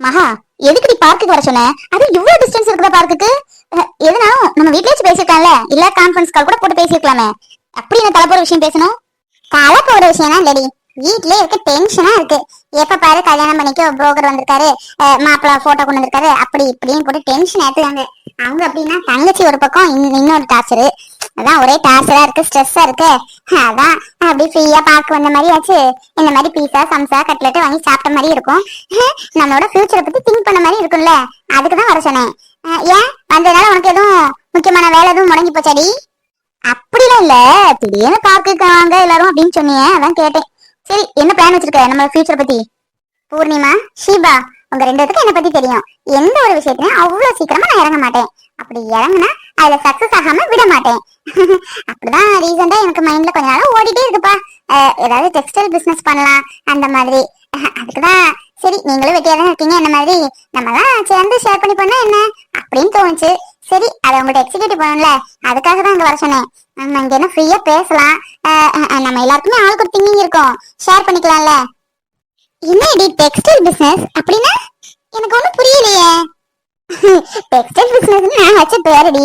மகா எதுக்குடி பார்க்குக்கு வர சொன்ன? அது இவ்வளவு டிஸ்டன்ஸ் இருக்குதா பார்க்குக்கு எதுனாலும் நம்ம வீட்லயே வச்சு பேசிருக்கலாம்ல இல்ல கான்ஃபரன்ஸ் கால் கூட போட்டு பேசிருக்கலாமே அப்படி என்ன தலை விஷயம் பேசணும்? தலை போற விஷயம் தான் லேடி வீட்லயே இருக்க டென்ஷனா இருக்கு. எப்ப பாரு கல்யாணம் பண்ணிக்க புரோக்கர் வந்திருக்காரு. மாப்பிள்ள போட்டோ கொண்டு வந்திருக்காரு. அப்படி இப்படின்னு போட்டு டென்ஷன் ஏத்துறாங்க அவங்க அப்படின்னா தங்கச்சி ஒரு பக்கம் இன்னொரு டார்ச்சரு அதான் ஒரே டார்ச்சரா இருக்கு ஸ்ட்ரெஸ்ஸா இருக்கு. அதான் அப்படி ஃப்ரீயா பார்க்க வந்த மாதிரி ஆச்சு. இந்த மாதிரி பீஸா சம்சா கட்லெட் வாங்கி சாப்பிட்ட மாதிரி இருக்கும். நம்மளோட ஃபியூச்சரை பத்தி திங்க் பண்ண மாதிரி இருக்கும்ல. அதுக்கு தான் வர சொன்னேன். ஏன்? வந்ததுனால உனக்கு எதுவும் முக்கியமான வேலை எதுவும் முடங்கி போச்சாடி? அப்படிலாம் இல்ல. திடீர்னு பார்க்குக்கு வாங்க எல்லாரும் அப்படின்னு சொன்னீங்க அதான் கேட்டேன். சரி என்ன பிளான் வச்சிருக்க நம்ம ஃபியூச்சரை பத்தி? பூர்ணிமா ஷீபா உங்க ரெண்டு பேத்துக்கும் என்ன பத்தி தெரியும். எந்த ஒரு விஷயத்தையும் அவ்வளவு சீக்கிரமா நான் இறங்க மாட்டேன். அப்படி இறங்குனா அதுல சக்சஸ் ஆகாம விட மாட்டேன். அப்படிதான் ரீசெண்டா எனக்கு மைண்ட்ல கொஞ்ச நாளா ஓடிட்டே இருக்குப்பா. ஏதாவது டெக்ஸ்டைல் பிசினஸ் பண்ணலாம் அந்த மாதிரி. அதுக்குதான் சரி நீங்களும் வெட்டியா தான் இருக்கீங்க என்ன மாதிரி? நம்ம தான் சேர்ந்து ஷேர் பண்ணி பண்ணா என்ன? அப்படின்னு தோணுச்சு. சரி அதை உங்கள்ட்ட எக்ஸிக்யூட்டிவ் பண்ணணும்ல. அதுக்காக தான் இங்க வர சொன்னேன். நம்ம இங்க என்ன ஃப்ரீயா பேசலாம். நம்ம எல்லாருக்குமே ஆள் கொடுத்தீங்க இருக்கோம். ஷேர் பண்ணிக்கலாம்ல. என்னடி டெக்ஸ்டைல் பிசினஸ் அப்படின்னா எனக்கு ஒண்ணும் புரியலையே. டெக்ஸ்டைல் பிசினஸ் நான் வச்ச பேரடி.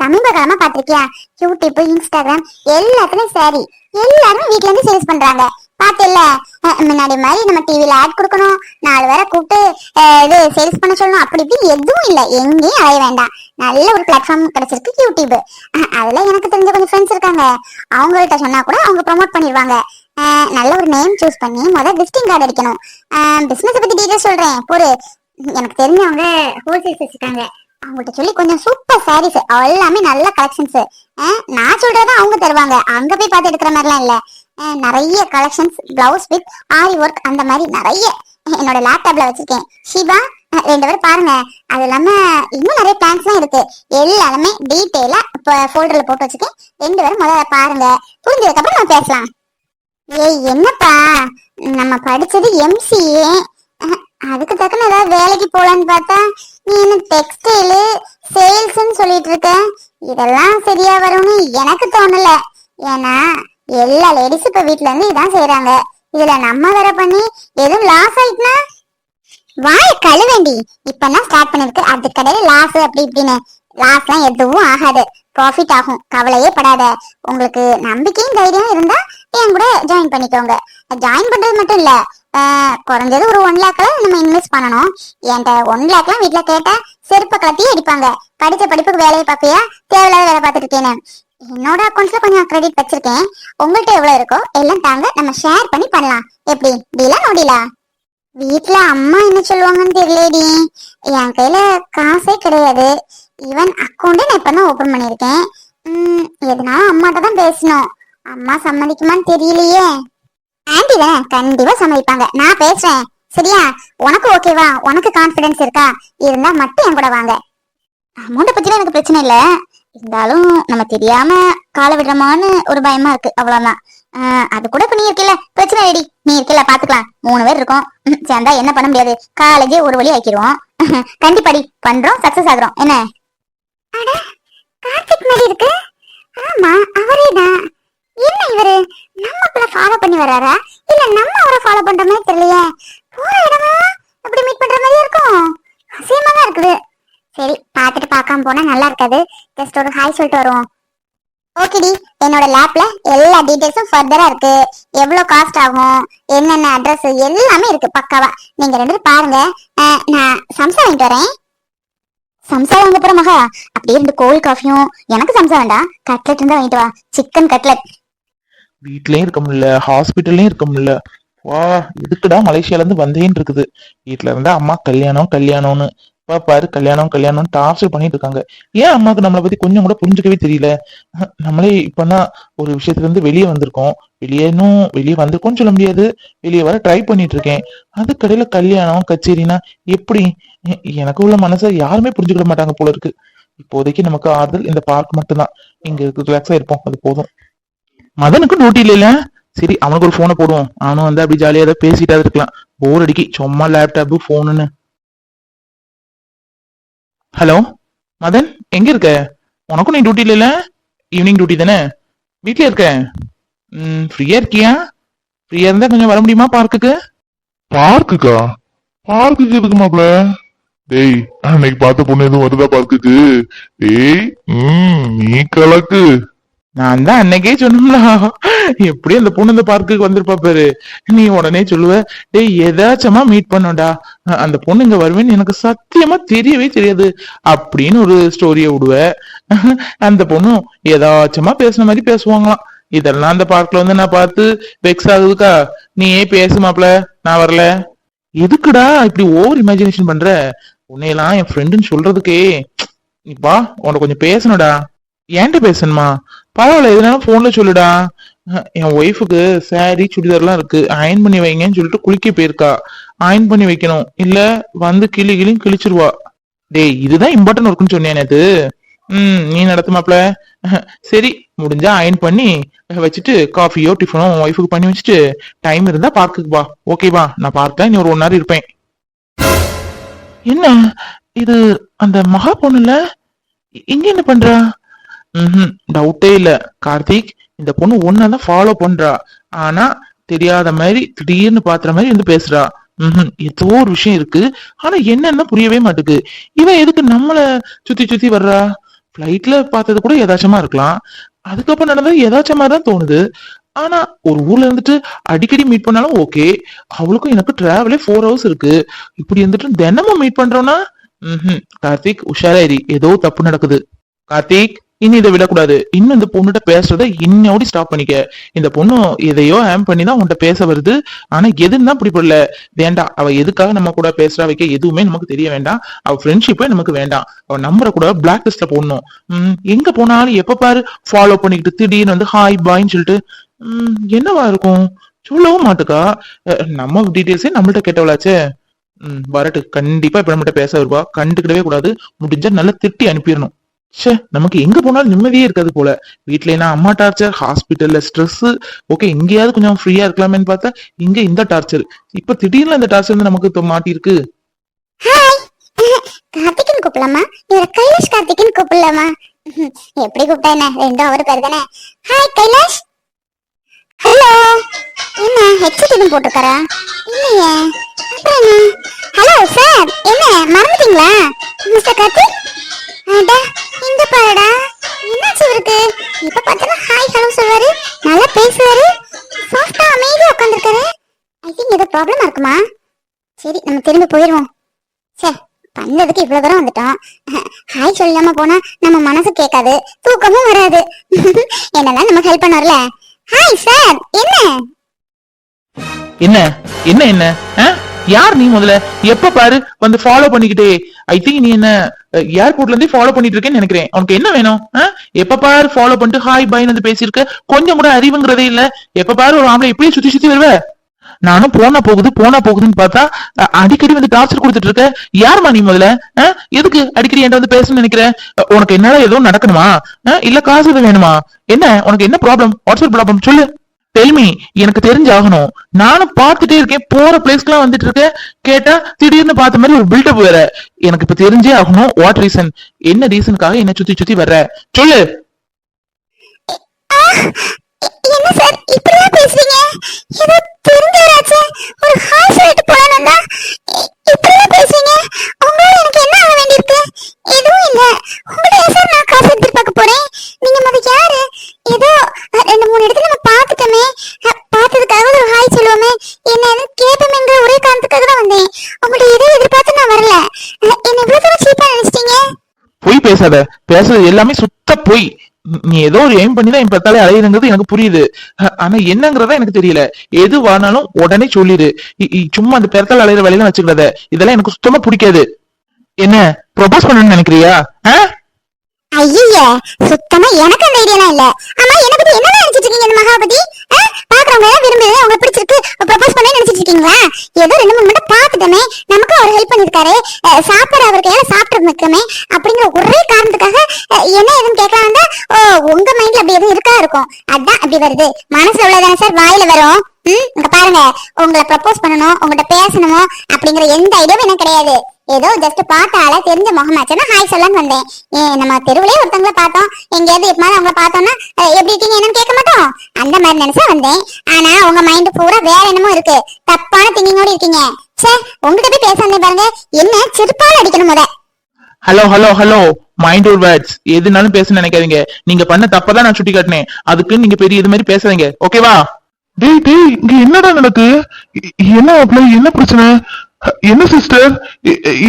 சமீப காலமா பாத்திருக்கியா யூடியூப் இன்ஸ்டாகிராம் எல்லாத்துலயும் சாரி எல்லாரும் வீட்ல இருந்து சேல்ஸ் பண்றாங்க. பாத்தில்ல முன்னாடி மாதிரி நம்ம டிவில ஆட் கொடுக்கணும். நாலு பேரை கூப்பிட்டு இது சேல்ஸ் பண்ண சொல்லணும். அப்படி இப்படி எதுவும் இல்ல. எங்கேயும் அலைய வேண்டாம். நல்ல ஒரு பிளாட்ஃபார்ம் கிடைச்சிருக்கு யூடியூப் அதுல எனக்கு தெரிஞ்ச கொஞ்சம் ஃப்ரெண்ட்ஸ் இருக்காங்க. அவங்கள்ட்ட சொன்னா கூட அவங்க ப்ரொமோட் பண்ணிடுவாங்க. நல்ல ஒரு நேம் சூஸ் பண்ணி முதல் விசிட்டிங் கார்டு அடிக்கணும். பிசினஸ் பத்தி டீட்டெயில் சொல்றேன். ஒரு எனக்கு தெரிஞ்சவங்க ஹோல்சேல்ஸ் வச்சிருக்காங்க அவங்கள்ட்ட சொல்லி கொஞ்சம் சூப்பர் சாரீஸ் எல்லாமே நல்ல கலெக்ஷன்ஸ் நான் சொல்றத அவங்க தருவாங்க. அங்க போய் பார்த்து எடுக்கிற மாதிரிலாம் இல்ல. நிறைய collections blouse with aari work அந்த மாதிரி நிறைய என்னோட லேப்டாப்ல வச்சிருக்கேன். சிவா ரெண்டு பேரும் பாருங்க. அது இல்லாம இன்னும் நிறைய பிளான்ஸ்லாம் இருக்கு. எல்லாமே டீட்டெயிலா இப்போ ஃபோல்டர்ல போட்டு வச்சிருக்கேன். ரெண்டு பேரும் முதல்ல பாருங்க. புரிஞ்சதுக்கு அப்புறம் நம்ம பேசலாம். ஏய் என்னப்பா? நம்ம படிச்சது எம்சிஏ அதுக்கு தக்கன ஏதாவது வேலைக்கு போலான்னு பார்த்தா நீ என்ன டெக்ஸ்டைலு சேல்ஸ்ன்னு சொல்லிட்டு இருக்க. இதெல்லாம் சரியா வரும்னு எனக்கு தோணல. ஏன்னா எல்லா லேடிஸும் இப்ப வீட்ல இருந்து இதான் செய்யறாங்க இதுல நம்ம வேற பண்ணி எதுவும் லாஸ் ஆயிட்டுனா? வாய் கழுவேண்டி. இப்பதான் ஸ்டார்ட் பண்ணிருக்கு. அது கடையில லாஸ் அப்படி இப்படின்னு. லாஸ்லாம் எதுவும் ஆகாது. ப்ராஃபிட் ஆகும். கவலையே படாத. உங்களுக்கு நம்பிக்கையும் தைரியம் இருந்தா என் கூட ஜாயின் பண்ணிக்கோங்க. ஜாயின் பண்றது மட்டும் இல்ல. குறைஞ்சது ஒரு ஒன் லேக்ல நம்ம இன்வெஸ்ட் பண்ணணும். என்கிட்ட ஒன் லேக்லாம் வீட்டில் கேட்டா செருப்பை கலத்தியே அடிப்பாங்க. படிச்ச படிப்புக்கு வேலையை பார்ப்பியா தேவையில்லாத வேலை பார்த்துட்டு இருக்கேன்னு. என்னோட அக்கௌண்ட்ஸ்ல கொஞ்சம் கிரெடிட் வச்சிருக்கேன். உங்கள்கிட்ட எவ்வளவு இருக்கோ எல்லாம் தாங்க நம்ம ஷேர் பண்ணி பண்ணலாம். எப்படி? டீலா நோடிலா வீட்ல அம்மா என்ன சொல்லுவாங்கன்னு தெரியலடி. என் கையில காசே கிடையாது. ஈவன் அக்கௌண்ட்டு நான் இப்பதான் ஓபன் பண்ணிருக்கேன் உம் எதுனாலும் அம்மாட்ட தான் பேசணும். அம்மா சம்மதிக்குமான்னு தெரியலையே. ஆன்டி கண்டிப்பா சமாளிப்பாங்க நான் பேசுறேன். சரியா? உனக்கு ஓகேவா உனக்கு கான்ஃபிடன்ஸ் இருக்கா? இருந்தா மட்டும் என் கூட வாங்க. அமௌண்ட்டை பத்திலாம் எனக்கு பிரச்சனை இல்ல. இருந்தாலும் நம்ம தெரியாம காலை விடுறோமான்னு ஒரு பயமா இருக்கு. அவ்வளவுதான். ஆஹ் அது கூட இப்ப நீ இருக்கல பிரச்சனை ரெடி நீ இருக்கல பாத்துக்கலாம். மூணு பேர் இருக்கோம். சேர்ந்தா என்ன பண்ண முடியாது. காலேஜே ஒரு வழி ஆக்கிடுவோம். கண்டிப்பாடி பண்றோம் சக்சஸ் ஆகுறோம். என்ன? கார்த்திக் மாதிரி இருக்கு? ஆமா அவரே தான் என்ன இவரு? நம்ம பிள்ளை ஃபாலோ பண்ணி வராரா? இல்ல நம்ம அவரை ஃபாலோ பண்ற மாதிரி தெரியலையே. போற இடமா? அப்படி மீட் பண்ற மாதிரி இருக்கும். அசியமா தான் இருக்குது. சரி பார்த்துட்டு பார்க்காம போனா நல்லா இருக்காது. ஜஸ்ட் ஒரு ஹாய் சொல்லிட்டு வருவோம். ஓகேடி என்னோட லேப்ல எல்லா டீடைல்ஸும் ஃபர்தரா இருக்கு. எவ்வளவு காஸ்ட் ஆகும்? என்னென்ன அட்ரஸ் எல்லாமே இருக்கு பக்காவா. நீங்க ரெண்டு பேரும் பாருங்க. நான் சம்சா வாங்கிட்டு வரேன். சம்சா வாங்க போற மகா. அப்படியே இருந்து கோல்ட் காஃபியும் எனக்கு சம்சா வேண்டாம். கட்லெட் இருந்தா வாங்கிட்டு வா. சிக்கன் கட்லெட் வீட்லயும் இருக்க முடியல ஹாஸ்பிட்டல்லையும் இருக்க முடியல. வா எதுக்குடா மலேசியால இருந்து வந்தேன்னு இருக்குது. வீட்ல இருந்தா அம்மா கல்யாணம் கல்யாணம்னு. அப்பா பாரு கல்யாணம் கல்யாணம் டார்ச்சர் பண்ணிட்டு இருக்காங்க. ஏன் அம்மாக்கு நம்மளை பத்தி கொஞ்சம் கூட புரிஞ்சுக்கவே தெரியல? நம்மளே இப்பதான் ஒரு விஷயத்துல இருந்து வெளியே வந்திருக்கோம். வெளியேனும் வெளியே வந்திருக்கோம்னு சொல்ல முடியாது. வெளியே வர ட்ரை பண்ணிட்டு இருக்கேன். அதுக்கடையில கல்யாணம் கச்சேரினா எப்படி? எனக்கு உள்ள மனசை யாருமே புரிஞ்சுக்கிட மாட்டாங்க போல இருக்கு. இப்போதைக்கு நமக்கு ஆறுதல் இந்த பார்க் மட்டும்தான். இங்க ரிலாக்ஸா இருப்போம். அது போதும். மதனுக்கு டியூட்டி இல்லைல்ல. சரி அவனுக்கு ஒரு போனை போடுவோம். அவனும் வந்து அப்படி ஜாலியாக ஏதாவது பேசிட்டா இருக்கலாம். போர் அடிக்கி. சும்மா லேப்டாப்பு போனுன்னு ஹலோ மதன் எங்க இருக்க? உனக்கும் நீ டியூட்டி இல்லைல்ல? ஈவினிங் டியூட்டி தானே? வீட்லயே இருக்க? ம் ஃப்ரீயா இருக்கியா? ஃப்ரீயா இருந்தா கொஞ்சம் வர முடியுமா பார்க்குக்கு பார்க்குக்கா பார்க்குக்கு எதுக்கு மாப்ள டேய் அன்னைக்கு பார்த்த பொண்ணு எதுவும் வருதா பார்க்குக்கு டேய் ம் நீ கலக்கு நான் தான் அன்னைக்கே சொன்னோம்ல எப்படி அந்த பொண்ணு இந்த பார்க்குக்கு வந்திருப்பா பாரு. நீ உடனே சொல்லுவ டேய் ஏதாச்சமா மீட் பண்ணோம்டா. அந்த பொண்ணு இங்க வருவேன்னு எனக்கு சத்தியமா தெரியவே தெரியாது அப்படின்னு ஒரு ஸ்டோரிய விடுவ. அந்த பொண்ணும் ஏதாச்சமா பேசுன மாதிரி பேசுவாங்களாம். இதெல்லாம் அந்த பார்க்ல வந்து நான் பார்த்து வெக்ஸ் ஆகுதுக்கா. நீ ஏன் பேசு மாப்ள நான் வரல. எதுக்குடா இப்படி ஓவர் இமேஜினேஷன் பண்ற? உன்னையெல்லாம் என் ஃப்ரெண்டுன்னு சொல்றதுக்கே. நீ வா உன்னை கொஞ்சம் பேசணும்டா. ஏன்ட்டு பேசணுமா பரவாயில்ல எதுனாலும் ஃபோனில் சொல்லுடா. என் ஒய்ஃபுக்கு saree சுடிதார்லாம் இருக்கு. அயன் பண்ணி வைங்கன்னு சொல்லிட்டு குளிக்க போயிருக்கா. அயன் பண்ணி வைக்கணும். இல்ல வந்து கிளி கிளியும் கிழிச்சிருவா. டேய் இதுதான் இம்பார்ட்டன்ட் ஒர்க்குன்னு சொன்னேன் நேத்து? ம் நீ நடத்துமாப்ல சரி முடிஞ்சா அயன் பண்ணி வச்சுட்டு காஃபியோ டிஃபனோ உன் ஒய்ஃபுக்கு பண்ணி வச்சுட்டு டைம் இருந்தா பார்க்குக்கு வா. ஓகேவா நான் பார்த்தேன் நீ ஒரு ஒன் ஹவர் இருப்பேன். என்ன? இது அந்த மகா பொண்ணுல? இங்க என்ன பண்றா? ம் டவுட்டே இல்ல கார்த்திக். இந்த பொண்ணு ஒன்னதான் ஃபாலோ பண்றா. ஆனா தெரியாத மாதிரி திடீர்னு பாத்துற மாதிரி வந்து பேசுறா. ம் ஏதோ ஒரு விஷயம் இருக்கு. ஆனா என்னன்னு புரியவே மாட்டுக்கு. இவன் எதுக்கு நம்மள சுத்தி சுத்தி வர்றா? ஃபிளைட்ல பார்த்தது கூட ஏதாச்சமா இருக்கலாம். அதுக்கப்புறம் நடந்தது ஏதாச்சமா தான் தோணுது. ஆனா ஒரு ஊர்ல இருந்துட்டு அடிக்கடி மீட் பண்ணாலும் ஓகே அவளுக்கும் எனக்கு டிராவலே ஃபோர் ஹவர்ஸ் இருக்கு. இப்படி இருந்துட்டு தினமும் மீட் பண்றோம்னா ம் கார்த்திக் உஷாராயிரி. ஏதோ தப்பு நடக்குது. கார்த்திக் இனி இதை விடக்கூடாது. இன்னும் இந்த பொண்ணுகிட்ட பேசுறத இன்னோடி ஸ்டாப் பண்ணிக்க. இந்த பொண்ணு எதையோ ஆம் பண்ணி தான் உன்கிட்ட பேச வருது. ஆனா எதுன்னு தான் பிடிப்படல வேண்டாம் அவ எதுக்காக நம்ம கூட பேசுறா வைக்க எதுவுமே நமக்கு தெரிய வேண்டாம். அவ ஃப்ரெண்ட்ஷிப்பே நமக்கு வேண்டாம். அவ நம்பரை கூட பிளாக் லிஸ்ட்ல போடணும். உம் எங்க போனாலும் எப்ப பாரு ஃபாலோ பண்ணிக்கிட்டு திடீர்னு வந்து ஹாய் பாய்ன்னு சொல்லிட்டு உம் என்னவா இருக்கும்? சொல்லவும் மாட்டுக்கா. நம்ம டீட்டெயில்ஸே நம்மள்ட்ட கேட்டவளாச்சே. ம் வரட்டு. கண்டிப்பா இப்ப நம்மகிட்ட பேச வருவா. கண்டுக்கிடவே கூடாது. முடிஞ்சா நல்லா திட்டி அனுப்பிடணும். ச்சே நமக்கு எங்க போனாலும் நிம்மதியே இருக்காது போல. வீட்லனா அம்மா டார்ச்சர் ஹாஸ்பிட்டல்ல ஸ்ட்ரெஸ் ஓகே எங்கேயாவது கொஞ்சம் ஃப்ரீயா இருக்கலாமேன்னு பார்த்தா இங்க இந்த டார்ச்சர் இப்ப திடீர்னு இந்த டார்ச்சர் வந்து நமக்கு இப்ப மாட்டிருக்கு ஹாய் கார்த்திகன் கூப்பிடலாமா? இல்ல கைலாஷ் கார்த்திகன் கூப்பிடலாமா? எப்படி கூப்பிட்டா என்ன? ரெண்டும் அவரு பேர் தானே. ஹாய் கைலாஷ். ஹலோ என்ன ஹெட்செட் எதுவும் போட்டிருக்காரா? இல்லையே. அப்புறம் ஹலோ சார் என்ன மறந்துட்டீங்களா? மிஸ்டர் கார்த்திக்? திரும்பி போயிடுவோம் சே பண்ணதுக்கு இவ்வளவு தூரம் வந்துட்டோம். ஹாய் சொல்லாம போனா நம்ம மனசு கேட்காது. தூக்கமும் வராது. என்னதான் நமக்கு ஹெல்ப் பண்ணார்ல ஹாய் சார் என்ன? என்ன? என்ன என்ன? யார் நீ முதல்ல? எப்ப பாரு வந்து ஃபாலோ பண்ணிக்கிட்டே. ஐ திங்க் நீ என்ன ஏர்போர்ட்ல இருந்து ஃபாலோ பண்ணிட்டு இருக்கேன்னு நினைக்கிறேன். உனக்கு என்ன வேணும்? எப்ப பாரு ஃபாலோ பண்ணிட்டு ஹாய் பாய் வந்து பேசியிருக்க. கொஞ்சம் கூட அறிவுங்கிறதே இல்ல. எப்ப பாரு ஒரு ஆம்பளை இப்படியே சுத்தி சுத்தி வருவ. நானும் போனா போகுது போனா போகுதுன்னு பார்த்தா அடிக்கடி வந்து டார்ச்சர் கொடுத்துட்டு இருக்க. யாருமா நீ முதல்ல? எதுக்கு அடிக்கடி என்கிட்ட வந்து பேசணும்னு நினைக்கிற? உனக்கு என்னால எதுவும் நடக்கணுமா? ஆ? இல்ல காசு எதுவும் வேணுமா? என்ன? உனக்கு என்ன ப்ராப்ளம் வாட்ஸ்அப் ப்ராப்ளம் சொல்லு. டெல்மி எனக்கு தெரிஞ்சாகணும். நானும் பார்த்துட்டே இருக்கேன். போற பிளேஸ்க்குலாம் வந்துட்டு இருக்கேன். கேட்டா திடீர்னு பார்த்த மாதிரி ஒரு பில்டப் வேற. எனக்கு இப்ப தெரிஞ்சே ஆகணும். வாட் ரீசன் என்ன ரீசனுக்காக என்ன சுத்தி சுத்தி வர்ற? சொல்லு. என்ன சார் இப்படியா பேசுறீங்க? ஏதோ தெரிஞ்சவராச்சு ஒரு ஹாய் சொல்லிட்டு போலான்னு இப்படியா இப்படிலாம் பேசுறீங்க? உங்களால எனக்கு என்ன ஆக வேண்டியிருக்கு? எதுவும் இல்ல. உங்கள்ட்ட சார் நான் காசு எதிர்பார்க்க போறேன்? நீங்க முத யாரு? ஏதோ ரெண்டு மூணு இடத்துல நம்ம பார்த்துட்டோமே. பார்த்ததுக்காக ஒரு ஹாய் சொல்லுவோமே. என்னன்னு கேட்போமேங்கிற ஒரே காரணத்துக்காக தான் வந்தேன். உங்கள்ட்ட எதுவும் எதிர்பார்த்து நான் வரல. என்ன இவ்வளவு தூரம் சீப்பா நினைச்சிட்டீங்க? பொய் பேசாத. பேசுறது எல்லாமே சுத்த பொய். நீ- ஏதோ ஒரு எய்ம் பண்ணி தான் என் பத்தாலே அலையிறங்கிறது எனக்கு புரியுது. ஆனா என்னங்கறத எனக்கு தெரியல. எது வானாலும் உடனே சொல்லிடு. சும்மா அந்த பெருத்தால் அலையிற வேலையெல்லாம் வச்சுக்கிறத இதெல்லாம் எனக்கு சுத்தமா பிடிக்காது. என்ன? ப்ரொபோஸ் பண்ணணும்னு நினைக்கிறியா? ஆஹ் ஐயோ சுத்தமா எனக்கு அந்த ஐடியாலாம் இல்ல. ஆமா என்ன பத்தி என்ன நினைச்சிட்டு இருக்கீங்க இந்த மகாபதி? பாக்குறவங்க எல்லாம் அவங்க பிடிச்சிருக்கு ப்ரப்போஸ் பண்ண நினைச்சிட்டு இருக்கீங்களா? ஏதோ ரெண்டு மூணு மட்டும் பாத்துட்டமே நமக்கு அவர் ஹெல்ப் பண்ணிருக்காரு அஹ், சாப்பாடு அவருக்கு எல்லாம் சாப்பிட்டு நிக்கமே அப்படிங்கிற ஒரே காரணத்துக்காக என்ன எதுவும் கேட்கலாம் ஓ உங்க மைண்ட்ல அப்படி எதுவும் இருக்கா இருக்கும். அதான் அப்படி வருது. மனசு உள்ளதானே சார்? வாயில வரும். ம்? இங்க பாருங்க. உங்களை ப்ரப்போஸ் பண்ணணும் உங்கள்கிட்ட பேசணுமோ அப்படிங்கிற எந்த ஐடியாவும் எனக்கு கிடையாது. ஏதோ ஜஸ்ட் பார்த்தால தெரிஞ்ச முகமாச்சுன்னா ஹாய் சொல்லன்னு வந்தேன். நம்ம தெருவுலயே ஒருத்தவங்கள பார்த்தோம். எங்கேயாவது எப்பமாவது அவங்கள பார்த்தோம்னா எப்படி இருக்கீங்க? என்னன்னு கேட்க மாட்டோம். அந்த மாதிரி நினைச்சா வந்தேன். ஆனா உங்க மைண்ட் பூரா வேற என்னமோ இருக்கு. தப்பான திங்கிங்கோட இருக்கீங்க. ச்சே உங்ககிட்ட போய் பேசாம பாருங்க. என்ன செருப்பால் அடிக்கணும் முத. ஹலோ ஹலோ ஹலோ மைண்ட் ஒரு வேர்ட்ஸ் எதுனாலும் பேச நினைக்காதீங்க. நீங்க பண்ண தப்பதான் நான் சுட்டி காட்டினேன் அதுக்கு நீங்க பெரிய இது மாதிரி பேசாதீங்க. ஓகேவா டேய் டேய் இங்க என்னடா நடக்கு? என்ன என்ன பிரச்சனை? என்ன சிஸ்டர்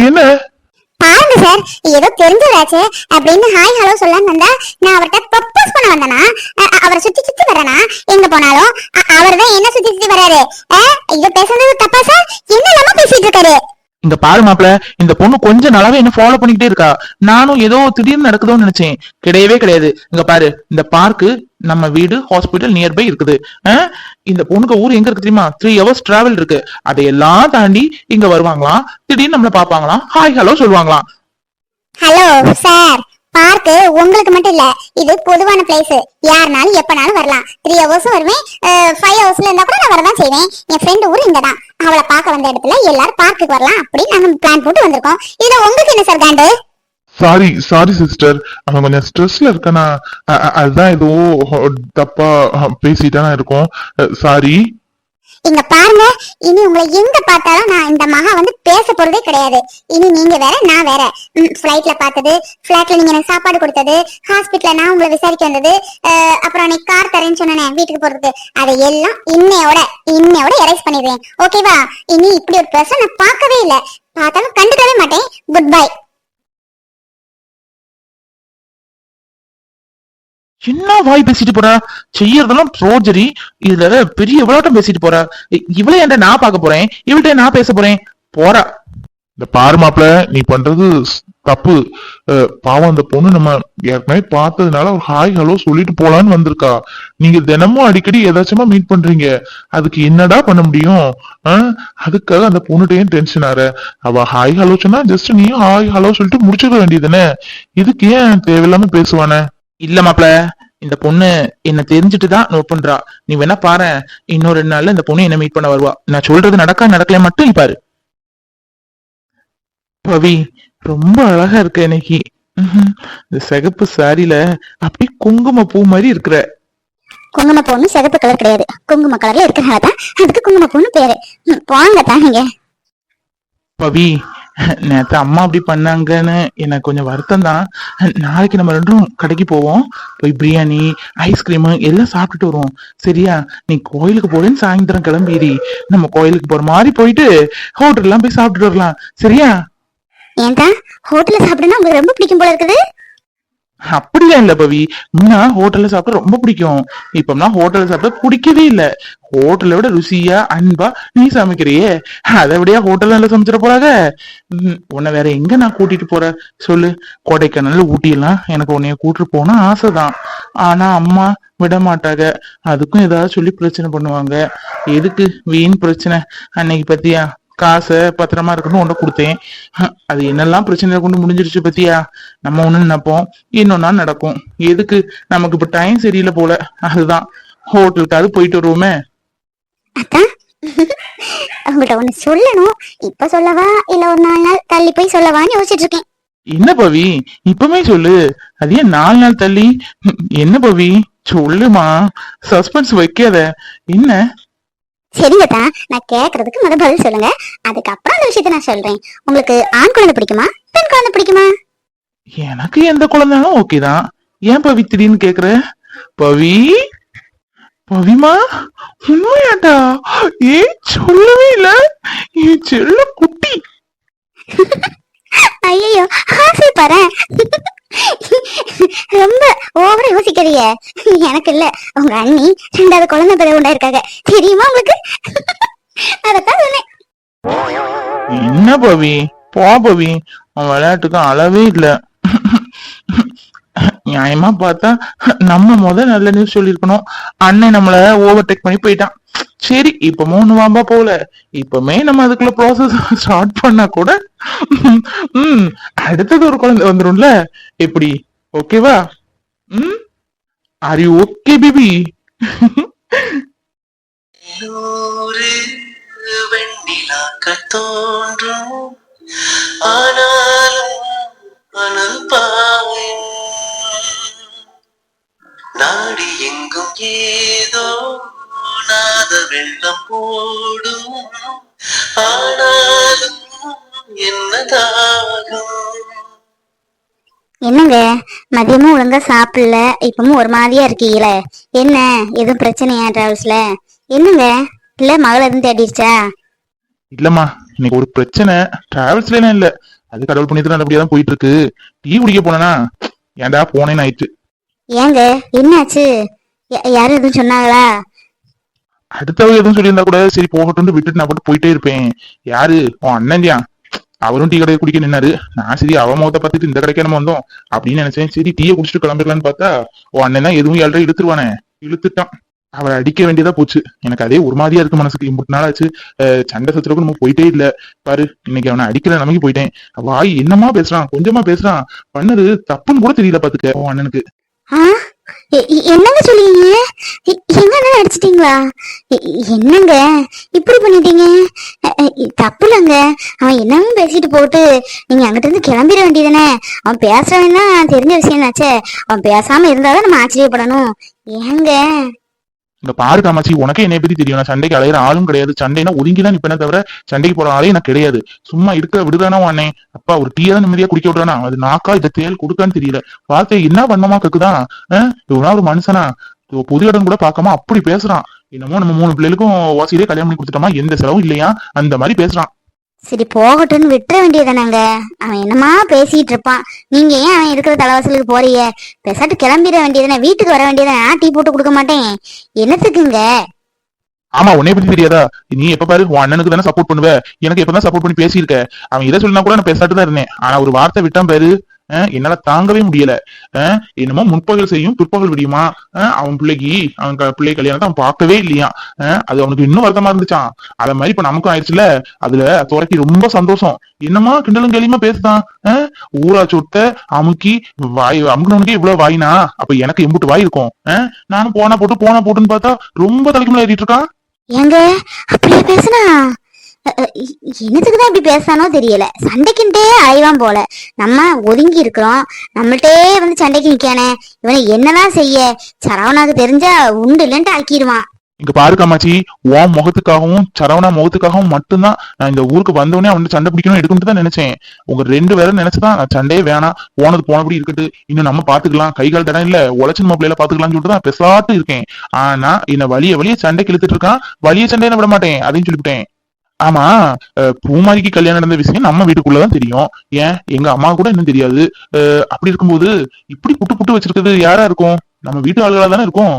என்ன? பாருங்க சார் ஏதோ தெரிஞ்சதாச்சு அப்படின்னு ஹாய் ஹலோ சொல்லலாம்னு வந்தா நான் அவர்கிட்ட ப்ரப்போஸ் பண்ண வந்தனா அவரை சுத்தி சுத்தி வர்றனா எங்க போனாலும் அவர் தான் என்ன சுத்தி சுத்தி வராரு இது பேசுறது தப்பா சார் என்ன இல்லாம பேசிட்டு இருக்காரு? இங்க பாரு மாப்ள இந்த பொண்ணு கொஞ்ச நாளாவே என்ன ஃபாலோ பண்ணிக்கிட்டே இருக்கா. நானும் ஏதோ திடீர்னு நடக்குதோன்னு நினைச்சேன். கிடையவே கிடையாது. இங்க பாரு இந்த பார்க்கு நம்ம வீடு ஹாஸ்பிட்டல் நியர்பை இருக்குது. இந்த பொண்ணுக்கு ஊர் எங்க இருக்கு தெரியுமா? த்ரீ ஹவர்ஸ் டிராவல் இருக்கு. அதையெல்லாம் தாண்டி இங்க வருவாங்களாம் திடீர்னு நம்மள பாப்பாங்களாம் ஹாய் ஹலோ சொல்லுவாங்களாம் ஹலோ சார் பார்க்கு உங்களுக்கு மட்டும் இல்ல. இது பொதுவான பிளேஸ் யாருனாலும் எப்பனாலும் வரலாம். த்ரீ ஹவர்ஸும் வருவேன். ஃபைவ் ஹவர்ஸ்ல இருந்தா கூட நான் வரதான் செய்வேன். என் ஃப்ரெண்டு ஊர் இங்க தான் அவளை பார்க்க வந்த இடத்துல எல்லாரும் பார்க்குக்கு வரலாம் அப்படின்னு நாங்க பிளான் போட்டு வந்திருக்கோம். இதுல உங்களுக்கு என்ன சார் காண்டு சாரி சாரி சிஸ்டர் அவன் கொஞ்சம் ஸ்ட்ரெஸ்ல இருக்கனா? அதுதான் ஏதோ தப்பா அஹ், பேசிட்டானா இருக்கும். சாரி இங்க பாருங்க. இனி உங்களை எங்க பார்த்தாலும் நான் இந்த மகா வந்து பேச போறதே கிடையாது. இனி நீங்க வேற நான் வேற. ஃபிளைட்ல பார்த்தது ஃபிளாட்ல நீங்க எனக்கு சாப்பாடு கொடுத்தது ஹாஸ்பிட்டல்ல நான் உங்களை விசாரிக்க வந்தது அப்புறம் அன்னைக்கு கார் தரேன்னு சொன்னேன் வீட்டுக்கு போறதுக்கு. அதை எல்லாம் இன்னையோட இன்னையோட எரேஸ் பண்ணிடுவேன். ஓகேவா இனி இப்படி ஒரு பர்சன் நான் பார்க்கவே இல்லை. பார்த்தாலும் கண்டுக்கவே மாட்டேன். குட் பை என்ன வாய் பேசிட்டு போறா? செய்யறதெல்லாம் ப்ரோஜரி இதுல பெரிய விளையாட்டம் பேசிட்டு போறா. இவளே இவளை என்கிட்ட நான் பார்க்க போறேன். இவள்கிட்ட நான் பேச போறேன். போறா. இந்த பாரு மாப்பிள நீ பண்றது தப்பு. பாவம் அந்த பொண்ணு நம்ம ஏற்கனவே பார்த்ததுனால ஒரு ஹாய் ஹலோ சொல்லிட்டு போலான்னு வந்திருக்கா. நீங்க தினமும் அடிக்கடி ஏதாச்சுமா மீட் பண்றீங்க. அதுக்கு என்னடா பண்ண முடியும்? அதுக்காக அந்த பொண்ணுகிட்டயும் டென்ஷன் ஆற. அவ ஹாய் ஹலோ சொன்னா ஜஸ்ட் நீயும் ஹாய் ஹலோ சொல்லிட்டு முடிச்சுக்க வேண்டியதுன்னு இதுக்கு ஏன் தேவையில்லாம பேசுவானே? இல்ல மாப்ள இந்த பொண்ணு என்ன தெரிஞ்சுட்டு தான் நோட் பண்றா நீ வேணா பாரு இன்னும் ரெண்டு நாள்ல இந்த பொண்ணு என்ன மீட் பண்ண வருவா. நான் சொல்றது நடக்கா நடக்கல மட்டும் நீ பாரு. பவி ரொம்ப அழகா இருக்க இன்னைக்கு. இந்த சிகப்பு சாரியில அப்படியே குங்கும பூ மாதிரி இருக்கிற. குங்கும பூன்னு சிகப்பு கலர் கிடையாது. குங்கும கலர்ல இருக்கிறனால தான் அதுக்கு குங்கும பூன்னு பேரு. போங்க தான் நீங்க பவி நேத்து அம்மா அப்படி பண்ணாங்கன்னு எனக்கு கொஞ்சம் வருத்தம் தான். நாளைக்கு நம்ம ரெண்டும் கடைக்கு போவோம். போய் பிரியாணி ஐஸ்கிரீம் எல்லாம் சாப்பிட்டுட்டு வருவோம். சரியா? நீ கோயிலுக்கு போறேன்னு சாயந்தரம் கிளம்பிடி. நம்ம கோயிலுக்கு போற மாதிரி போயிட்டு ஹோட்டல்லாம் போய் சாப்பிட்டுட்டு வரலாம். சரியா? ஏன்டா? ஹோட்டல்ல சாப்பிடுனா உங்களுக்கு ரொம்ப பிடிக்கும் போல இருக்குது. அப்படிலாம் இல்ல பவி? முன்னா ஹோட்டல்ல சாப்பிட ரொம்ப பிடிக்கும். இப்பம்னா ஹோட்டல்ல சாப்பிட பிடிக்கவே இல்ல. ஹோட்டலை விட ருசியா அன்பா நீ சமைக்கிறியே. அதை விடையா நல்லா சமைச்சிட போறாங்க உன்னை வேற எங்க நான் கூட்டிட்டு போற? சொல்லு. கொடைக்கானல் ஊட்டியெல்லாம் எனக்கு உன்னைய கூட்டிட்டு போனா ஆசைதான். ஆனா அம்மா விட மாட்டாங்க அதுக்கும் ஏதாவது சொல்லி பிரச்சனை பண்ணுவாங்க. எதுக்கு? வீண் பிரச்சனை. அன்னைக்கு பத்தியா காசை பத்திரமா இருக்கணும் ஒண்ணு கொடுத்தேன். அது என்னெல்லாம் பிரச்சனை கொண்டு முடிஞ்சிருச்சு பத்தியா? நம்ம ஒண்ணு நினைப்போம். இன்னொன்னா நடக்கும். எதுக்கு? நமக்கு இப்ப டைம் சரியில்லை போல. அதுதான். ஹோட்டலுக்காவது போயிட்டு வருவோமே. அதான் உங்கள்ட்ட ஒண்ணு சொல்லணும். இப்ப சொல்லவா? இல்ல ஒரு நாலு நாள் தள்ளி போய் சொல்லவான்னு யோசிச்சுட்டு இருக்கேன் என்ன பவி? இப்பமே சொல்லு. அது ஏன் நாலு நாள் தள்ளி? என்ன பவி? சொல்லுமா. சஸ்பென்ஸ் வைக்காத. என்ன? சரிங்க தான் நான் கேக்குறதுக்கு முத பதில் சொல்லுங்க. அதுக்கப்புறம் அந்த விஷயத்த நான் சொல்றேன். உங்களுக்கு ஆண் குழந்தை பிடிக்குமா பெண் குழந்தை பிடிக்குமா? எனக்கு எந்த குழந்தைனாலும் ஓகே தான். ஏன் பவி திடீர்னு கேக்குற? பவி? பவிமா? உண்மையாட்டா? ஏன் சொல்லவே இல்ல? என் செல்ல குட்டி. ஐயோ பாரு ரொம்ப ஓவரா யோசிக்கிறீங்க எனக்கு இல்ல. உங்க அண்ணி ரெண்டாவது குழந்தை பிறகு உண்டாயிருக்காங்க தெரியுமா உங்களுக்கு? அதத்தான் சொன்னேன். என்ன பவி? போ பவி. அவன் விளையாட்டுக்கு அளவே இல்ல. நியாயமா பார்த்தா நம்ம முத நல்ல நியூஸ் சொல்லிருக்கணும் அண்ணன் நம்மள ஓவர்டேக் பண்ணி போயிட்டான். சரி இப்ப மூணு வாம்பா போல. இப்பமே நம்ம அதுக்குள்ள ப்ராசஸ் ஸ்டார்ட் பண்ணா கூட ம் அடுத்தது ஒரு குழந்தை வந்துரும்ல. எப்படி? ஓகேவா ம்? ஆர் யூ ஓகே பிபி தோன்றும் ஆனாலும் அனல் பாயும் நாடி எங்கும் ஏதோ நாத வெள்ளம் போடும். ஆனால் என்னதாகும்? என்னங்க? மதியமும் ஒழுங்கா சாப்பிடல. இப்பவும் ஒரு மாதிரியா இருக்கீங்களே. என்ன? எதுவும் பிரச்சனையா டிராவல்ஸ்ல என்னங்க? இல்ல மகள் எதுவும் தேடிடுச்சா இல்லம்மா இன்னைக்கு ஒரு பிரச்சனை. டிராவல்ஸ்ல இல்ல. அது கடவுள் புண்ணியத்துல நல்லபடியா தான் போயிட்டு இருக்கு டீ குடிக்க போனேனா? ஏன்டா போனேன்னு ஆயிடுச்சு ஏங்க என்னாச்சு? யாரும் எதுவும் சொன்னாங்களா? அடுத்தவங்க எதுவும் சொல்லியிருந்தா கூட சரி போகட்டும்னு விட்டுட்டு நான் போட்டு போயிட்டே இருப்பேன். யாரு? உன் அண்ணன்யா அவரும் டீ கடையை குடிக்க நின்னாரு. நான் சரி அவன் முகத்தை பார்த்துட்டு இந்த கடைக்கு நம்ம வந்தோம் அப்படின்னு நினைச்சேன். சரி டீயை குடிச்சிட்டு கிளம்பிடலான்னு பார்த்தா உன் அண்ணன் தான் எதுவும் ஏழரை இழுத்துருவானே. இழுத்துட்டான். அவளை அடிக்க வேண்டியதா போச்சு. எனக்கு அதே ஒரு மாதிரியா இருக்கு மனசுக்கு. இம்புட்டு நாள் ஆச்சு. சண்டை சச்சரவுக்கு நம்ம போயிட்டே இல்ல. பாரு இன்னைக்கு அவனை அடிக்கல நமக்கு போயிட்டேன். வாய் என்னமா பேசுறான்? கொஞ்சமா பேசுறான். பண்ணது தப்புன்னு கூட தெரியல பாத்துக்க உன் அண்ணனுக்கு. என்னங்க சொல்லுவீங்க எங்க அண்ணன் அடிச்சிட்டீங்களா என்னங்க? இப்படி பண்ணிட்டீங்க? தப்பு இல்லைங்க அவன் என்னன்னு பேசிட்டு போட்டு நீங்க அங்கிட்ட இருந்து கிளம்பிட வேண்டியதானே அவன் பேசுறவன் தான் தெரிஞ்ச விஷயம்னாச்சே. அவன் பேசாம இருந்தாதான் நம்ம ஆச்சரியப்படணும். ஏங்க? இந்த பாரு காமாச்சி உனக்கே என்னை பத்தி தெரியும். நான் சண்டைக்கு அலையிற ஆளும் கிடையாது. சண்டைனா ஒதுங்கிதான் நிப்பேனே தவிர சண்டைக்கு போற ஆளே எனக்கு கிடையாது. சும்மா இருக்க விடுதானா உடனே அப்பா ஒரு டீயா நிம்மதியா குடிக்க விடுறானா? அது நாக்கா இதை தேல் கொடுக்கான்னு தெரியல. வார்த்தை என்ன பண்ணமா கக்குதான் ஆஹ் இவனா ஒரு மனுஷனா? புது பொது இடம் கூட பார்க்காம அப்படி பேசுறான். என்னமோ நம்ம மூணு பிள்ளைகளுக்கும் வாசியிலே கல்யாணம் பண்ணி கொடுத்துட்டோமா? எந்த செலவும் இல்லையா? அந்த மாதிரி பேசுறான். சரி போகட்டும்னு விட்டுற வேண்டியதானங்க அவன் என்னமா பேசிட்டு இருப்பான். நீங்க ஏன் அவன் இருக்கிற தலைவாசலுக்கு போறீங்க? பெசாட்டு கிளம்பிட வேண்டியதானே வீட்டுக்கு வர வேண்டியதானே நான் டீ போட்டு கொடுக்க மாட்டேன். என்னத்துக்குங்க? ஆமா உன்னை பத்தி தெரியாதா? நீ எப்ப பாரு உன் அண்ணனுக்கு தானே சப்போர்ட் பண்ணுவ. எனக்கு எப்பதான் சப்போர்ட் பண்ணி பேசியிருக்க? அவன் இதை சொல்லினா கூட நான் பேசாட்டு தான் இருந்தேன். ஆனா ஒரு வார்த்தை விட்டான் பாரு. என்னால தாங்கவே முடியல. என்னமோ முற்பகல் செய்யும் பிற்பகல் விடியுமா? அவன் பிள்ளைக்கு அவன் பிள்ளை கல்யாணத்தை அவன் பார்க்கவே இல்லையா? அது அவனுக்கு இன்னும் வருத்தமா இருந்துச்சான் அத மாதிரி இப்ப நமக்கும் ஆயிடுச்சுல அதுல துறைக்கு ரொம்ப சந்தோஷம். என்னமா கிண்டலும் கேலியுமா பேசுதான்? ஊரா சொத்த அமுக்கி வாய் அமுக்கினவனுக்கே இவ்வளவு வாயினா? அப்ப எனக்கு எம்புட்டு வாய் இருக்கும். நானும் போனா போட்டு போனா போட்டுன்னு பார்த்தா ரொம்ப தலைக்கு மேல ஏறிட்டு இருக்கான். எங்க அப்படியே பேசுனா? அ, என்னத்துக்கு தான் இப்படி பேசானோ தெரியல. சண்டைக்குன்ட்டே அலைவான் போல. நம்ம ஒதுங்கி இருக்கிறோம். நம்மள்டே வந்து சண்டைக்கு நிக்கானே. இவனை என்னதான் செய்ய? சரவணாக்கு தெரிஞ்சா உண்டு இல்லன்ட்டு ஆக்கிடுவான். இங்க பாரு காமாச்சி உன் முகத்துக்காகவும் சரவணா முகத்துக்காகவும் மட்டும்தான் நான் இந்த ஊருக்கு வந்தவொடனே அவன் சண்டை பிடிக்கணும் எடுக்கணும்னு தான் நினைச்சேன். உங்க ரெண்டு பேரும் நினைச்சுதான் நான் சண்டையே வேணாம். போனது போனபடி இருக்கட்டு. இன்னும் நம்ம பாத்துக்கலாம். கை கால் தடம் இல்ல. உழைச்சு நம்ம பிள்ளைல பாத்துக்கலாம்னு சொல்லிட்டு தான் பெசாட்டு இருக்கேன். ஆனா என்ன வலிய வழிய சண்டைக்கு இழுத்துட்டு இருக்கான். வலிய சண்டையை விட மாட்டேன். அதையும் சொல்லிவிட்டேன். ஆமா பூமாரிக்கு கல்யாணம் நடந்த விஷயம் நம்ம வீட்டுக்குள்ளதான் தெரியும். ஏன்? எங்க அம்மா கூட இன்னும் தெரியாது. அஹ், அப்படி இருக்கும்போது இப்படி புட்டு புட்டு வச்சிருக்கிறது யாரா இருக்கும்? நம்ம வீட்டு ஆளுகளா தானே இருக்கும்.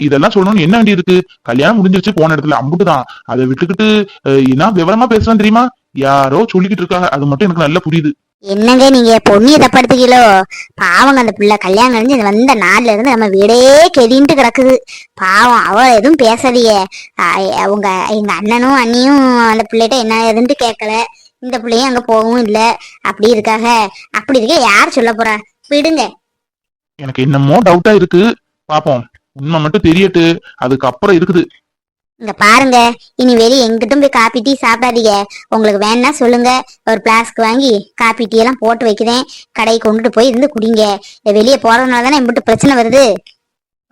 இதெல்லாம் சொல்லணும்னு என்ன வேண்டி இருக்கு? கல்யாணம் முடிஞ்சிருச்சு போன இடத்துல அம்புட்டுதான் அதை விட்டுக்கிட்டு என்ன விவரமா பேசுறேன் தெரியுமா? யாரோ சொல்லிக்கிட்டு இருக்காங்க. அது மட்டும் எனக்கு நல்லா புரியுது. என்னங்க நீங்க பொண்ணிய தப்படுத்துக்கீங்களோ பாவங்க அந்த பிள்ளை கல்யாணம் இது வந்த நாள்ல இருந்து நம்ம வீடே கெடின்ட்டு கிடக்குது. பாவம் அவ எதுவும் பேசலையே அவங்க எங்க அண்ணனும் அண்ணியும் அந்த பிள்ளைகிட்ட என்ன ஏதுன்ட்டு கேட்கல. இந்த பிள்ளையும் அங்க போகவும் இல்ல. அப்படி இருக்காக. அப்படி இருக்க யார் சொல்ல போறா? விடுங்க. எனக்கு என்னமோ டவுட்டா இருக்கு. பாப்போம். உண்மை மட்டும் தெரியட்டு. அதுக்கப்புறம் இருக்குது. இங்க பாருங்க. இனி வெளியே எங்கிட்டும் போய் காப்பி டீ சாப்பிடாதீங்க. உங்களுக்கு வேணா சொல்லுங்க. ஒரு பிளாஸ்க் வாங்கி காப்பி டீ எல்லாம் போட்டு வைக்கிறேன். கடைக்கு கொண்டுட்டு போய் இருந்து குடிங்க. வெளியே போறதுனால தானே இம்பிட்டு பிரச்சனை வருது.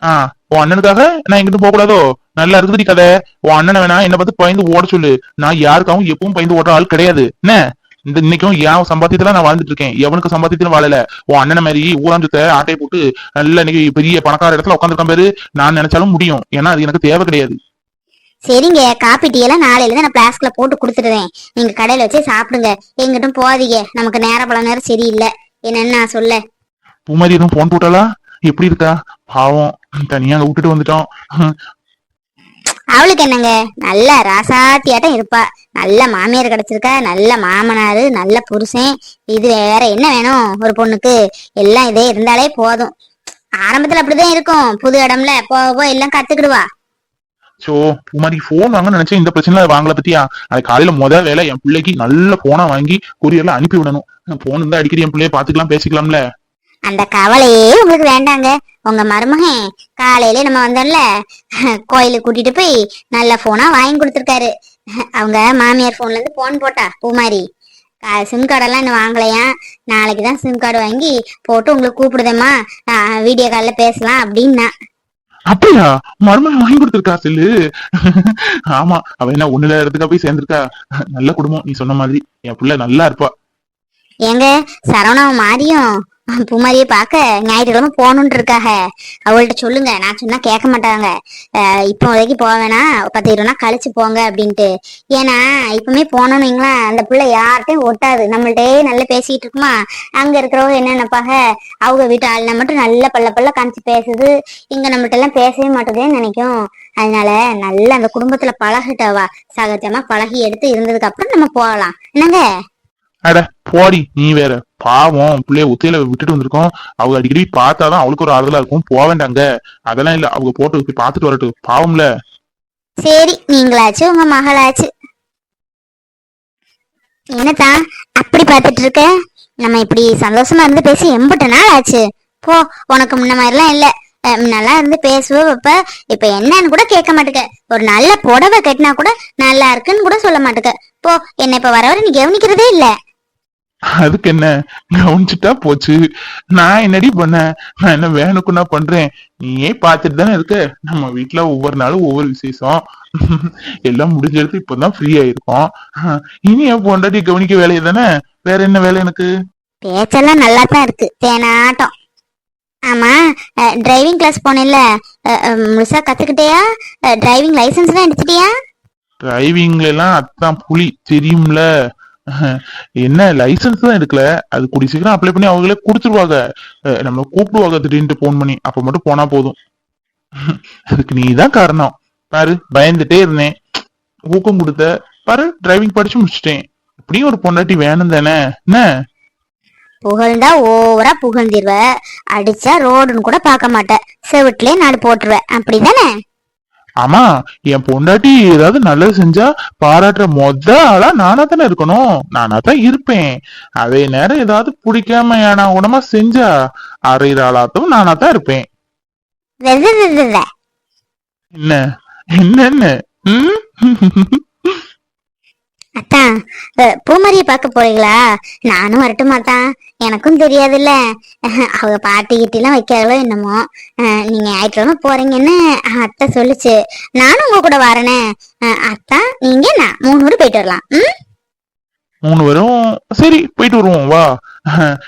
ஆஹ் உன் அண்ணனுக்காக நான் எங்கிட்டும் போக கூடாதோ? நல்லா இருக்குதுடி கதை. உன் அண்ணனை வேணா என்ன பார்த்து பயந்து ஓட சொல்லு. நான் யாருக்காகவும் எப்பவும் பயந்து ஓடுற ஆள் கிடையாது. என்ன? இந்த இன்னைக்கும் என் சம்பாத்தியத்துல நான் வாழ்ந்துட்டு இருக்கேன். எவனுக்கு சம்பாத்தியத்துல வாழல. உன் அண்ணனை மாதிரி ஊராஞ்சத்தை ஆட்டையை போட்டு நல்ல இன்னைக்கு பெரிய பணக்கார இடத்துல உட்காந்துருக்கான் பேரு. நான் நினைச்சாலும் முடியும். ஏன்னா அது எனக்கு தேவை கிடையாது. சரிங்க காப்பி டீ எல்லாம் நாளையில இருந்து நான் பிளாஸ்க்ல போட்டு கொடுத்துடுவேன் நீங்க கடையில வச்சு சாப்பிடுங்க. எங்கிட்டும் போகாதீங்க. நமக்கு நேர பல நேரம் சரியில்லை. என்னன்னு நான் சொல்ல. பூமாரி எதுவும் போன் போட்டாளா? எப்படி இருக்கா? பாவம். தனியா அங்க விட்டுட்டு வந்துட்டோம். அவளுக்கு என்னங்க? நல்ல ராசாத்தியாட்டம் இருப்பா. நல்ல மாமியார் கிடைச்சிருக்கா. நல்ல மாமனாரு நல்ல புருஷன். இது வேற என்ன வேணும் ஒரு பொண்ணுக்கு? எல்லாம் இதே இருந்தாலே போதும். ஆரம்பத்துல அப்படிதான் இருக்கும். புது இடம்ல போக போக எல்லாம் கத்துக்கிடுவா. சோ உமாரி போன் வாங்க நினைச்சேன் இந்த பிரச்சனை வாங்கல பத்தியா? அது காலையில முத வேலை என் பிள்ளைக்கு நல்ல போனா வாங்கி கொரியர்ல அனுப்பி விடணும். போன் இருந்தா அடிக்கடி என் பிள்ளைய பாத்துக்கலாம் பேசிக்கலாம்ல. அந்த கவலையே உங்களுக்கு வேண்டாங்க. உங்க மருமகன் காலையில நம்ம வந்தோம்ல கோயிலுக்கு கூட்டிட்டு போய் நல்ல போனா வாங்கி கொடுத்துருக்காரு. அவங்க மாமியார் போன்ல இருந்து போன் போட்டா பூமாரி சிம் கார்டெல்லாம் இன்னும் வாங்கலையா? நாளைக்கு தான் சிம் கார்டு வாங்கி போட்டு உங்களுக்கு கூப்பிடுதேம்மா. வீடியோ காலில் பேசலாம் அப்படின்னா. அப்படியா? மருமகன் வாங்கி கொடுத்துருக்கா செல்லு? ஆமா அவ என்ன ஒண்ணுல இடத்துக்கா போய் சேர்ந்திருக்கா? நல்ல குடும்பம் நீ சொன்ன மாதிரி. என் பிள்ளை நல்லா இருப்பா. ஏங்க சரவணா மாதிரியும் பூமாரியை பார்க்க ஞாயிற்றுக்கிழமை போகணுன்னு இருக்காக அவள்கிட்ட சொல்லுங்க. நான் சொன்னா கேட்க மாட்டாங்க. அஹ் இப்போ வரைக்கும் போக வேணாம். பத்து இருபது நாள் கழிச்சு போங்க அப்படின்ட்டு. ஏன்னா இப்பவுமே போனோம்னு வைங்களேன் அந்த பிள்ளை யார்கிட்டயும் ஒட்டாது. நம்மள்டே நல்லா பேசிக்கிட்டு இருக்குமா? அங்க இருக்கிறவங்க என்ன நினைப்பாக அவங்க வீட்டு ஆளுன மட்டும் நல்ல பல்ல பல்ல காமிச்சு பேசுது. இங்க நம்மள்ட்ட எல்லாம் பேசவே மாட்டேதுன்னு நினைக்கும். அதனால நல்ல அந்த குடும்பத்துல பழகிட்டவா. சகஜமா பழகி எடுத்து இருந்ததுக்கு அப்புறம் நம்ம போகலாம். என்னங்க? அட போடி நீ வேற. பாவம் பிள்ளைய ஒத்தையில விட்டுட்டு வந்திருக்கோம். அவங்க அடிக்கடி பார்த்தாதான் அவளுக்கு ஒரு ஆறுதலா இருக்கும். போக வேண்டாங்க. அதெல்லாம் இல்ல. அவங்க போட்டு போய் பார்த்துட்டு வரட்டும். பாவம்ல. சரி நீங்களாச்சு உங்க மகளாச்சு. என்னத்தா அப்படி பாத்துட்டு இருக்க? நம்ம இப்படி சந்தோஷமா இருந்து பேசி எம்புட்ட நாள் ஆச்சு போ உனக்கு முன்ன மாதிரிலாம் இல்ல. நல்லா இருந்து பேசுவ வைப்ப. இப்ப என்னன்னு கூட கேட்க மாட்டேங்க ஒரு நல்ல புடவை கட்டினா கூட நல்லா இருக்குன்னு கூட சொல்ல மாட்டேங்க போ என்ன இப்ப வர வர நீ கவனிக்கிறதே இல்ல. அதுக்கு என்ன கவனிச்சுட்டா போச்சு. நான் என்னடி பண்ணேன் நான் என்ன வேணுக்குன்னா பண்றேன். நீயே பார்த்துட்டு தானே இருக்க. நம்ம வீட்ல ஒவ்வொரு நாளும் ஒவ்வொரு விசேஷம். எல்லாம் முடிஞ்செடுத்து இப்பதான் ஃப்ரீ ஆயிருக்கோம். இனி என் பொண்டாட்டி கவனிக்க வேலையை தானே? வேற என்ன வேலை எனக்கு? பேச்செல்லாம் நல்லா தான் இருக்கு. தேனாட்டம். ஆமா டிரைவிங் கிளாஸ் போனேன்ல. முழுசா கத்துக்கிட்டியா? டிரைவிங் லைசன்ஸ் எல்லாம் எடுத்துட்டியா? டிரைவிங்ல எல்லாம் அதான் புலி தெரியும்ல. என்ன லைசன்ஸ் தான் எடுக்கல. அது கூடி சீக்கிரம் அப்ளை பண்ணி அவங்களே கொடுத்துருவாங்க. நம்ம நம்மள கூப்பிடுவாங்க திடீர்னு போன் பண்ணி. அப்ப மட்டும் போனா போதும். அதுக்கு நீ தான் காரணம். பாரு பயந்துட்டே இருந்தேன். ஊக்கம் கொடுத்த. பாரு டிரைவிங் படிச்சு முடிச்சிட்டேன். இப்படியும் ஒரு பொண்டாட்டி வேணும் தானே. என்ன? புகழ்ந்தா ஓவரா புகழ்ந்திருவ. அடிச்சா ரோடுன்னு கூட பார்க்க மாட்டேன் செவிட்லயே நாடு போட்டுருவேன் அப்படிதானே? ஆமா என் பொண்டாட்டி ஏதாவது நல்லது செஞ்சா பாராட்டுற மொத ஆளா நானா தானே இருக்கணும். நானா தான் இருப்பேன். அதே நேரம் ஏதாவது பிடிக்காம ஏனா உடமா செஞ்சா அரைகிற ஆளாத்தும் நானா தான் இருப்பேன். என்ன? என்னன்னு? ம்? அத்தான் அஹ், பார்க்க போறீங்களா? நானும் வரட்டுமா தான் எனக்கும் தெரியாதுல்ல. அவங்க பாட்டி கிட்டிலாம் வைக்காதோ என்னமோ. நீங்க ஞாயிற்றுக்கிழமை போறீங்கன்னு அத்தை சொல்லுச்சு. நானும் உங்க கூட வரேனே. அஹ், அத்தான் நீங்க நான் மூணு பேரும் போயிட்டு வரலாம். ம்? மூணு பேரும் சரி போயிட்டு வருவோம். வா.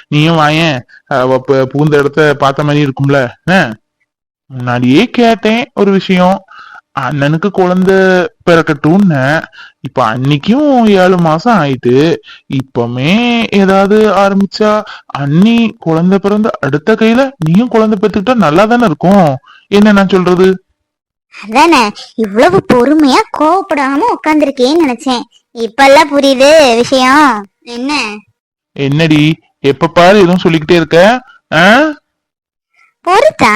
நீயும் வாயேன். புகுந்த இடத்த பார்த்த மாதிரி இருக்கும்ல. முன்னாடியே கேட்டேன் ஒரு விஷயம். அண்ணனுக்கு குழந்தை பிறக்கட்டும்னு. இப்ப அன்னைக்கும் ஏழு மாசம் ஆயிட்டு இப்பமே ஏதாவது ஆரம்பிச்சா அண்ணி குழந்தை பிறந்த அடுத்த கையில நீயும் குழந்தை பெற்றுக்கிட்டா நல்லா தானே இருக்கும்? என்ன நான் சொல்றது? அதானே இவ்வளவு பொறுமையா கோவப்படாம உட்காந்துருக்கேன்னு நினைச்சேன். இப்பெல்லாம் புரியுது விஷயம். என்ன? என்னடி எப்ப பாரு எதுவும் சொல்லிக்கிட்டே இருக்க பொறுத்தா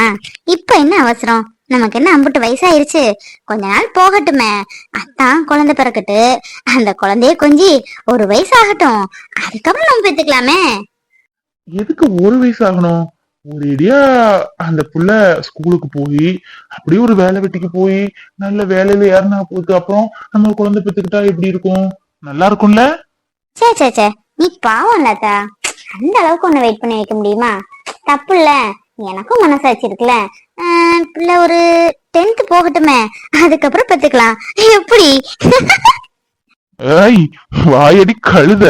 இப்ப என்ன அவசரம்? நமக்கு என்ன அம்புட்டு வயசாயிருச்சு? கொஞ்ச நாள் போகட்டுமே. அத்தான் குழந்தை பிறக்கட்டு. அந்த குழந்தைய கொஞ்சி ஒரு வயசு ஆகட்டும் அதுக்கப்புறம் நம்ம பெத்துக்கலாமே எதுக்கு ஒரு வயசு ஆகணும் ஒரேடியா அந்த புள்ள ஸ்கூலுக்கு போய் அப்படியே ஒரு வேலை வெட்டிக்கு போய் நல்ல வேலையில ஏறினா போதுக்கு அப்புறம் நம்ம ஒரு குழந்தை பெத்துக்கிட்டா எப்படி இருக்கும்? நல்லா இருக்கும்ல? சே சே சே நீ பாவம் இல்லாதா அந்த அளவுக்கு ஒண்ணு வெயிட் பண்ணி வைக்க முடியுமா? தப்பு இல்ல. எனக்கும் மனசாட்சி இருக்குல்ல. பிள்ளை ஒரு டென்த் போகட்டுமே. அதுக்கப்புறம் பத்துக்கலாம். எப்படி? ஏய் வாயடி கழுத.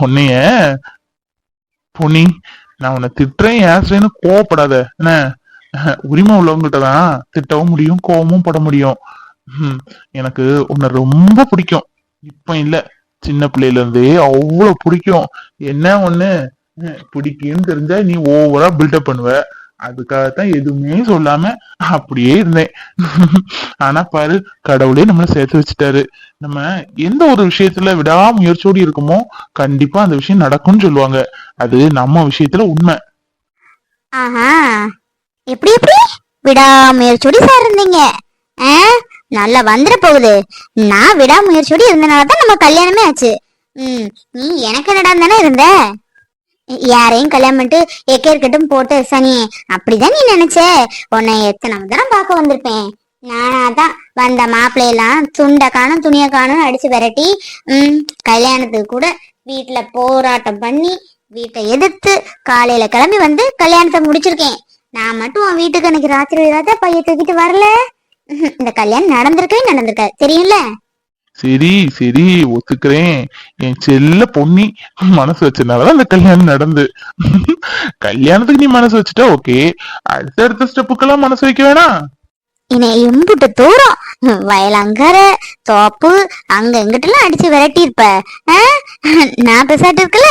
உன்னைய பொன்னி நான் உன்னை திட்டுறேன் ஏசுறேன்னு கோவப்படாத. என்ன? உரிமை உள்ளவங்கிட்ட தான் திட்டவும் முடியும் கோவமும் பட முடியும். ஹம், எனக்கு உன்னை ரொம்ப பிடிக்கும். இப்ப இல்ல. சின்ன பிள்ளையில இருந்தே அவ்வளவு பிடிக்கும். என்ன ஒண்ணு? ஹம், பிடிக்கும்னு தெரிஞ்சா நீ ஓவரா பில்டப் பண்ணுவ. அதுக்காகத்தான் எதுவுமே சொல்லாம அப்படியே இருந்தேன். ஆனா பாரு கடவுளே நம்மள சேர்த்து வச்சுட்டாரு. நம்ம எந்த ஒரு விஷயத்துல விடாமுயற்சியோடு இருக்குமோ கண்டிப்பா அந்த விஷயம் நடக்கும்னு சொல்லுவாங்க. அது நம்ம விஷயத்துல உண்மை. எப்படி எப்படி? விடாமுயற்சியோடு சார் இருந்தீங்க. நல்லா வந்துட போகுது. நான் விடாமுயற்சியோடு இருந்தனால தான் நம்ம கல்யாணமே ஆச்சு. ம் நீ எனக்கு என்னடா தானே இருந்த? யாரையும் கல்யாணம் பண்ணிட்டு எக்கே இருக்கட்டும் போட்டு சனி அப்படிதான் நீ நினைச்ச? உன்னை எத்தனை தரம் பார்க்க வந்திருப்பேன். நானா தான் வந்த மாப்பிள்ளையெல்லாம் துண்டை காணும் துணியை காணும் அடிச்சு விரட்டி உம் கல்யாணத்துக்கு கூட வீட்டுல போராட்டம் பண்ணி வீட்டை எதிர்த்து காலையில கிளம்பி வந்து கல்யாணத்தை முடிச்சிருக்கேன். நான் மட்டும் உன் வீட்டுக்கு எனக்கு ராத்திரி ராத்தா பைய தூக்கிட்டு வரல. இந்த கல்யாணம் நடந்திருக்கவே நடந்திருக்க தெரியும்ல? சரி சரி ஒத்துக்கிறேன். என் செல்ல பொன்னி. மனசு வச்சதுனாலதான் அந்த கல்யாணம் நடந்து. கல்யாணத்துக்கு நீ மனசு வச்சுட்டா ஓகே. அடுத்த அடுத்த ஸ்டெப்புக்கெல்லாம் மனசு வைக்க வேணாம் என்னை எம்புட்டு தூரம். வயலங்கர தோப்பு அங்க இங்கிட்டலாம் அடிச்சு விரட்டி இருப்ப? நான் பெசாட்டு இருக்கல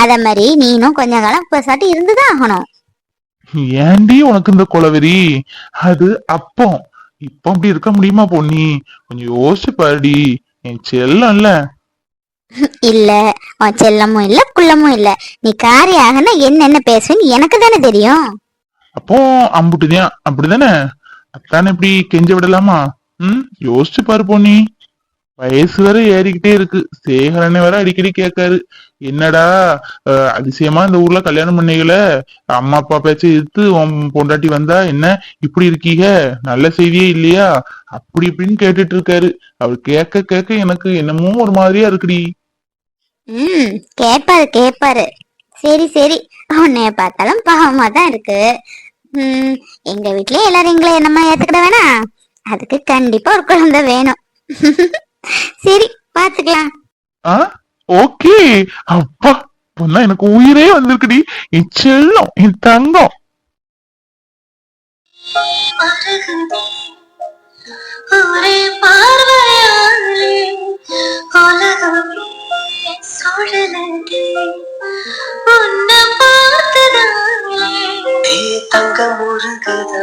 அத மாதிரி நீனும் கொஞ்ச காலம் பெசாட்டு இருந்துதான் ஆகணும். ஏண்டி உனக்கு இந்த கொலவெறி அது அப்போ இப்போ அப்படி இருக்க முடியுமா பொன்னி? கொஞ்சம் யோசிச்சு பாருடி என் செல்லம்ல இல்ல. உன் செல்லமும் இல்ல குள்ளமும் இல்ல. நீ காரியாகனா என்னென்ன பேசுவேன்னு எனக்கு தானே தெரியும். அப்போ அம்புட்டுதான். அப்படிதானே? அத்தானே இப்படி கெஞ்ச விடலாமா? ம்? யோசிச்சு பாரு பொன்னி. வயசு வேற ஏறிக்கிட்டே இருக்கு. சேகரனை வேற அடிக்கடி கேட்காரு. என்னடா அதிசயமா இந்த ஊர்ல கல்யாணம் பண்ணீங்கள அம்மா அப்பா பேச்ச எடுத்து உன் பொண்டாட்டி வந்தா என்ன? இப்படி இருக்கீங்க? நல்ல செய்தியே இல்லையா? அப்படி இப்படின்னு கேட்டுட்டு இருக்காரு. அவர் கேட்க கேட்க எனக்கு என்னமோ ஒரு மாதிரியா இருக்குடி. ம் கேட்பாரு கேப்பாரு. சரி சரி. உன்னைய பார்த்தாலும் பாவமா தான் இருக்கு. ம் எங்க வீட்லயே எல்லாரும் எங்களை என்னமா ஏத்துக்கிட வேணா அதுக்கு கண்டிப்பா ஒரு குழந்தை வேணும். சரி பாத்துக்கலாம் ஆ? ஓகே. அப்பா பொண்ணா எனக்கு உயிரே வந்திருக்குடி. என் செல்லம் என் தங்கம். தங்கம் முழுகுதா